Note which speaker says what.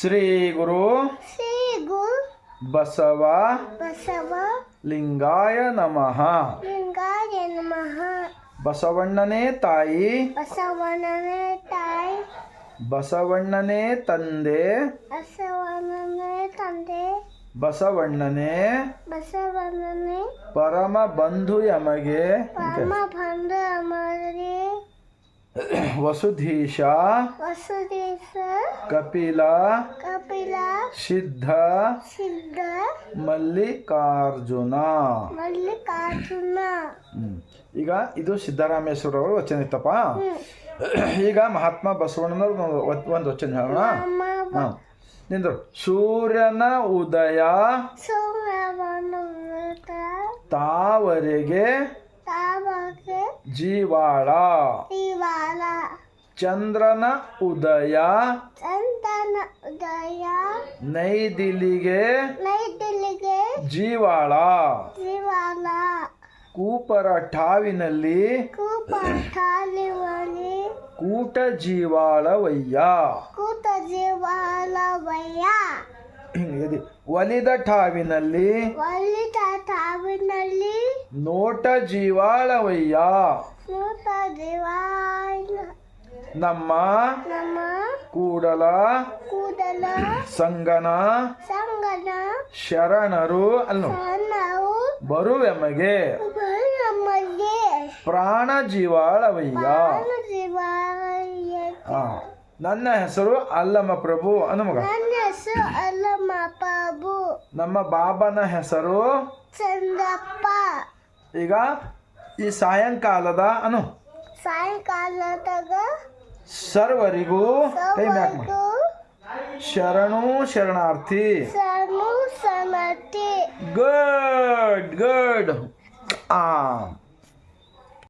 Speaker 1: ಶ್ರೀ ಗುರು
Speaker 2: ಶ್ರೀ ಗುರು
Speaker 1: ಬಸವ
Speaker 2: ಬಸವ
Speaker 1: ಲಿಂಗಾಯ ನಮಃ.
Speaker 2: ಲಿಂಗಾಯ ನಮಃ.
Speaker 1: ಬಸವಣ್ಣನೇ ತಾಯಿ.
Speaker 2: ಬಸವಣ್ಣನೇ ತಾಯಿ.
Speaker 1: ಬಸವಣ್ಣನೇ ತಂದೆ.
Speaker 2: ಬಸವಣ್ಣನೇ ತಂದೆ.
Speaker 1: ಬಸವಣ್ಣನೇ.
Speaker 2: ಬಸವಣ್ಣನೇ.
Speaker 1: ಪರಮ ಬಂಧು ಯಮಗೆ.
Speaker 2: ಪರಮ ಬಂಧು ಅಮರೇ
Speaker 1: ವಸುಧೀಶ
Speaker 2: ವಸುಧೀಶ
Speaker 1: ಕಪಿಲ
Speaker 2: ಕಪಿಲ
Speaker 1: ಸಿದ್ಧ
Speaker 2: ಸಿದ್ಧ
Speaker 1: ಮಲ್ಲಿಕಾರ್ಜುನ.
Speaker 2: ಮಲ್ಲಿಕಾರ್ಜುನ.
Speaker 1: ಈಗ ಇದು ಸಿದ್ದರಾಮೇಶ್ವರ ಅವರು ವಚನ ಇತ್ತಪ್ಪ. ಈಗ ಮಹಾತ್ಮ ಬಸವಣ್ಣನವ್ರ ಒಂದು ವಚನ ಹೇಳೋಣ. ಹಾಂ ನಿಂದ್ರು. ಸೂರ್ಯನ ಉದಯ ತಾವರೆಗೆ ಜೀವಾಳ. ಚಂದ್ರನ ಉದಯ.
Speaker 2: ಚಂದ್ರನ ಉದಯ.
Speaker 1: ನೈದಿಲಿಗೆ
Speaker 2: ನೈದಿಲಿಗೆ
Speaker 1: ಜೀವಾಳ.
Speaker 2: ಜೀವಾಳ.
Speaker 1: ಕೂಪರ ಠಾವಿನಲ್ಲಿ
Speaker 2: ಕೂಪರ ಠಾವಿನಲ್ಲಿ
Speaker 1: ಕೂಟ ಜೀವಾಳವಯ್ಯ.
Speaker 2: ಕೂಟ ಜೀವಾಲ ವಯ್ಯ
Speaker 1: ಒಲಿದ ಠಾವಿನಲ್ಲಿ
Speaker 2: ಒಲಿದ ಠಾವಿನಲ್ಲಿ
Speaker 1: ನೋಟ ಜೀವಾಳವಯ್ಯ.
Speaker 2: ನೋಟ ಜೀವಾಲ
Speaker 1: ನಮ್ಮ ಕೂಡಲ
Speaker 2: ಕೂಡಲ
Speaker 1: ಸಂಗನ
Speaker 2: ಸಂಗನ
Speaker 1: ಶರಣರು ಅನ್ನು
Speaker 2: ನಾವು
Speaker 1: ಬರುವೆಮಗೆ. ಪ್ರಾಣ ಜೀವಾಳವಯ್ಯ. ನನ್ನ ಹೆಸರು ಅಲ್ಲಮ್ಮ ಪ್ರಭು ಅನುಮಗ ಮಗ.
Speaker 2: ನನ್ನ ಹೆಸರು ಅಲ್ಲಮ್ಮ ಪ್ರಭು.
Speaker 1: ನಮ್ಮ ಬಾಬನ ಹೆಸರು
Speaker 2: ಚಂದಪ್ಪ
Speaker 1: ಈಗ ಈ ಸಾಯಂಕಾಲದ ಅನು.
Speaker 2: ಸಾಯಂಕಾಲದಾಗ
Speaker 1: ಸರ್ವರಿಗೂ ಕೈ ಮ್ಯಾಕ್ ಮಾಡಿ ಶರಣು ಶರಣಾರ್ಥಿ.
Speaker 2: ಸನು ಸನತಿ
Speaker 1: ಗುಡ್ ಗುಡ್. ಆ.